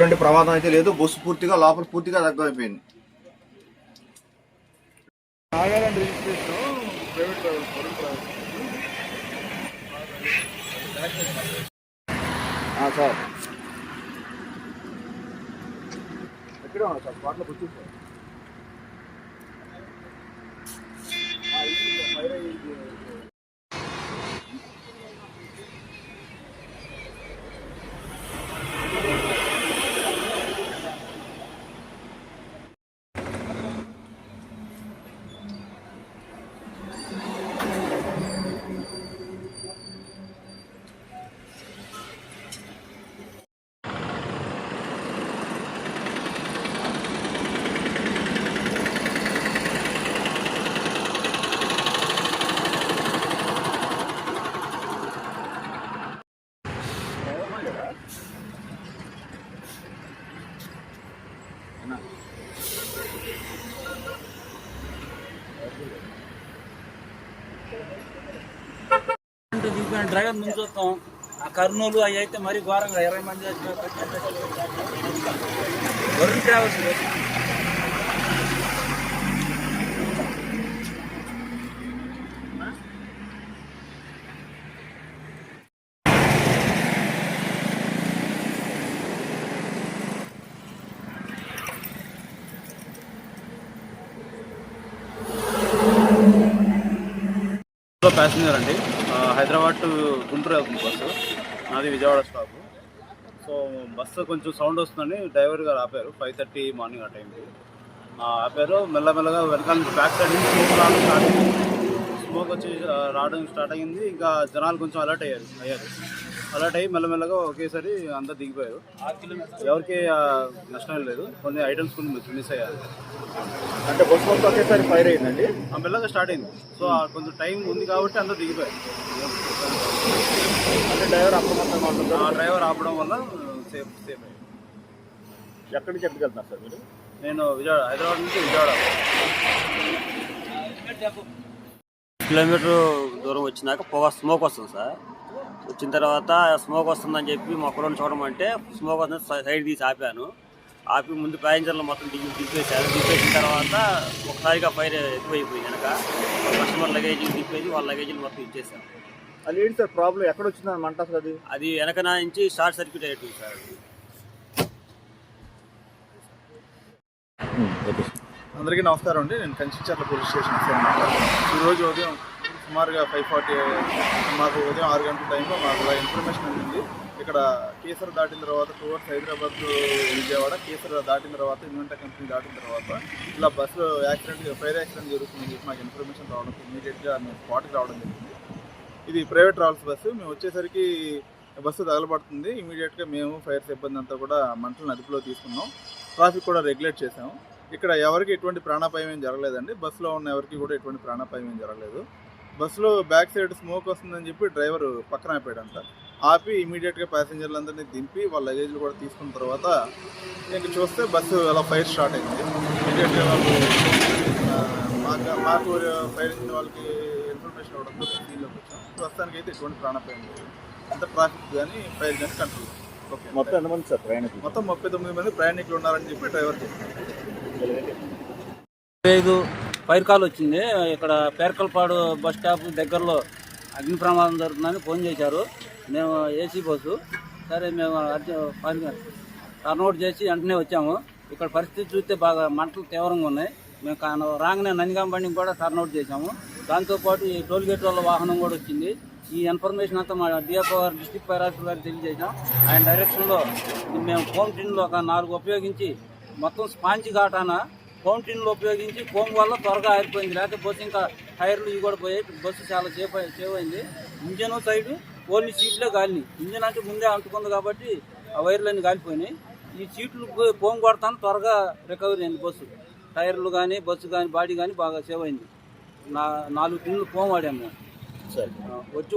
ప్రమాదం అయితే లేదు. బస్సు పూర్తిగా లోపల పూర్తిగా దగ్గరైపోయింది నాగాలాండ్ రిజిస్ట్రేషన్. Private sir. ఎక్కడ సార్? స్పాట్లో కూర్చో సార్. దిగిపోయిన డ్రైవర్ ముందు చూస్తాం. ఆ కర్నూలు అవి అయితే మరీ ఘోరంగా ఇరవై మంది చచ్చిపోయారు, వరుణ్ ట్రావెల్స్. ప్యాసింజర్ అండి. హైదరాబాద్ టు గుంటూరు వెళ్తుంది బస్సు. నాది విజయవాడ స్టాప్. సో బస్సు కొంచెం సౌండ్ వస్తుందని డ్రైవర్ గారు ఆపారు. ఫైవ్ థర్టీ మార్నింగ్ ఆ టైంకి. ఆపారు. మెల్లమెల్లగా వెనకాల నుంచి బ్యాక్ సైడ్ నుంచి స్మోక్ రావడం స్టార్ట్ అయింది. స్మోక్ వచ్చి రావడం స్టార్ట్ అయ్యింది. ఇంకా జనాలు కొంచెం అలర్ట్ అయ్యారు. అయ్యారు. అలర్ట్ అయ్యి మెల్లమెల్లగా ఒకేసారి అంతా దిగిపోయారు. ఎవరికి నష్టం ఏం లేదు. కొన్ని ఐటమ్స్ కొన్ని మిస్ అయ్యారు. అంటే బస్సు మొత్తం ఒకేసారి ఫైర్ అయిందండి? ఆ మెల్లగా స్టార్ట్ అయింది. సో కొంచెం టైం ఉంది కాబట్టి అందరూ దిగిపోయారు. అంటే డ్రైవర్ ఉంటుంది ఆ డ్రైవర్ ఆపడం వల్ల సేఫ్ సేఫ్ అయ్యింది ఎక్కడి నుంచి ఎక్కడికి వెళ్తున్నారు సార్ మీరు? నేను విజయవాడ హైదరాబాద్ నుంచి విజయవాడ. కిలోమీటర్ దూరం వచ్చినాక పొగ స్మోక్ వస్తుంది సార్. వచ్చిన తర్వాత స్మోక్ వస్తుందని చెప్పి మా కుర్రని చూడమంటే స్మోక్ వస్తుంది సైడ్ తీసి ఆపాను. ఆపి ముందు ప్యాసింజర్లు మొత్తం దిగి దింపేశారు దింపేసిన తర్వాత ఒకసారిగా ఫైర్ ఎక్కువైపోయింది కనుక కస్టమర్ లగేజీలు దింపేసి వాళ్ళ లగేజీలు మొత్తం ఇచ్చేసాం అది ఏంటి సార్ ప్రాబ్లం ఎక్కడ వచ్చిందని మంట అసలు అది? అది వెనక నుంచి షార్ట్ సర్క్యూట్ అయిపోయింది సార్ అది. అందరికీ నమస్కారం అండి. నేను కంచిచర్ల పోలీస్ స్టేషన్ ఈరోజు ఉదయం సుమారుగా ఫైవ్ ఫార్టీ మాకు ఉదయం ఆరు గంటల టైంలో మాకు ఇన్ఫర్మేషన్ అందింది. ఇక్కడ కేసర్ దాటిన తర్వాత టువర్డ్స్ హైదరాబాద్ విజయవాడ కేసర్ దాటిన తర్వాత ఇన్వెంటా కంపెనీ దాటిన తర్వాత ఇలా బస్సు యాక్సిడెంట్ ఫైర్ యాక్సిడెంట్ జరుగుతుందని చెప్పి మాకు ఇన్ఫర్మేషన్ రావడం ఇమీడియట్గా మేము స్పాట్కి రావడం జరిగింది. ఇది ప్రైవేట్ ట్రావెల్స్ బస్సు మేము వచ్చేసరికి బస్సు తగలబడుతుంది. ఇమీడియట్గా మేము ఫైర్ సిబ్బంది అంతా కూడా మంటలను అదుపులో తీసుకున్నాం. ట్రాఫిక్ కూడా రెగ్యులేట్ చేసాము ఇక్కడ ఎవరికి ఎటువంటి ప్రాణాపాయం ఏం జరగలేదండి. బస్సులో ఉన్న ఎవరికి కూడా ఎటువంటి ప్రాణాపాయం ఏం జరగలేదు. బస్సులో బ్యాక్ సైడ్ స్మోక్ వస్తుందని చెప్పి డ్రైవర్ పక్కన ఆపాడంట. ఆపి ఇమీడియట్గా ప్యాసింజర్లందరినీ దింపి వాళ్ళ లగేజ్లు కూడా తీసుకున్న తర్వాత ఇంక చూస్తే బస్సు అలా ఫైర్ స్టార్ట్ అయింది. ఇమీడియట్గా వాళ్ళు మాకు మాకు ఫైర్ ఇచ్చిన వాళ్ళకి ఇన్ఫర్మేషన్ ఇవ్వడంతో దీనిలోకి వచ్చాం. ప్రస్తుతానికి అయితే ఎటువంటి ప్రాణాపాయం లేదు. అంత ట్రాఫిక్ కానీ ఫైర్ కానీ కంట్రోల్ ఓకే. మొత్తం ఎంతమంది సార్ ప్రయాణికులు? మొత్తం ముప్పై తొమ్మిది మంది ప్రయాణికులు ఉన్నారని చెప్పి డ్రైవర్ చెప్పారు. ఫైర్ కాల్ వచ్చింది. ఇక్కడ పేర్కల్పాడు బస్ స్టాప్ దగ్గరలో అగ్ని ప్రమాదం జరుగుతుందని ఫోన్ చేశారు. మేము ఏసీ బస్సు. సరే మేము టర్న్అవుట్ చేసి వెంటనే వచ్చాము. ఇక్కడ పరిస్థితి చూస్తే బాగా మంటలు తీవ్రంగా ఉన్నాయి. మేము కాను రాగానే నందిగాం బండికి కూడా టర్న్అవుట్ చేశాము. దాంతోపాటు ఈ టోల్ గేట్ వాళ్ళ వాహనం కూడా వచ్చింది. ఈ ఇన్ఫర్మేషన్ అంతా మా డిఎఫ్ఓ గారు డిస్టిక్ ఫైర్ ఆఫీసర్ తెలియజేసాం ఆయన డైరెక్షన్లో మేము ఫోన్ టిన్లు ఒక నాలుగు ఉపయోగించి మొత్తం స్పాంజ్ ఘాటాన ఫోమ్ టిన్లు ఉపయోగించి ఫోమ్ వల్ల త్వరగా ఆరిపోయింది లేకపోతే ఇంకా టైర్లు ఇవి కూడా పోయాయి. బస్సు చాలా సేఫ్ అయి- సేవ్ అయింది. ఇంజన్ సైడ్ ఓన్లీ సీట్లే కాలినాయి ఇంజన్ అంటే ముందే అంటుకుంది కాబట్టి ఆ వైర్లన్నీ కాలిపోయినాయి ఈ సీట్లు ఫోమ్ కొడతాను త్వరగా రికవరీ అయింది బస్సు. టైర్లు కానీ బస్సు కానీ బాడీ కానీ బాగా సేవ్ అయింది. నా నాలుగు టిన్లు ఫోమ్ వాడాము. వచ్చి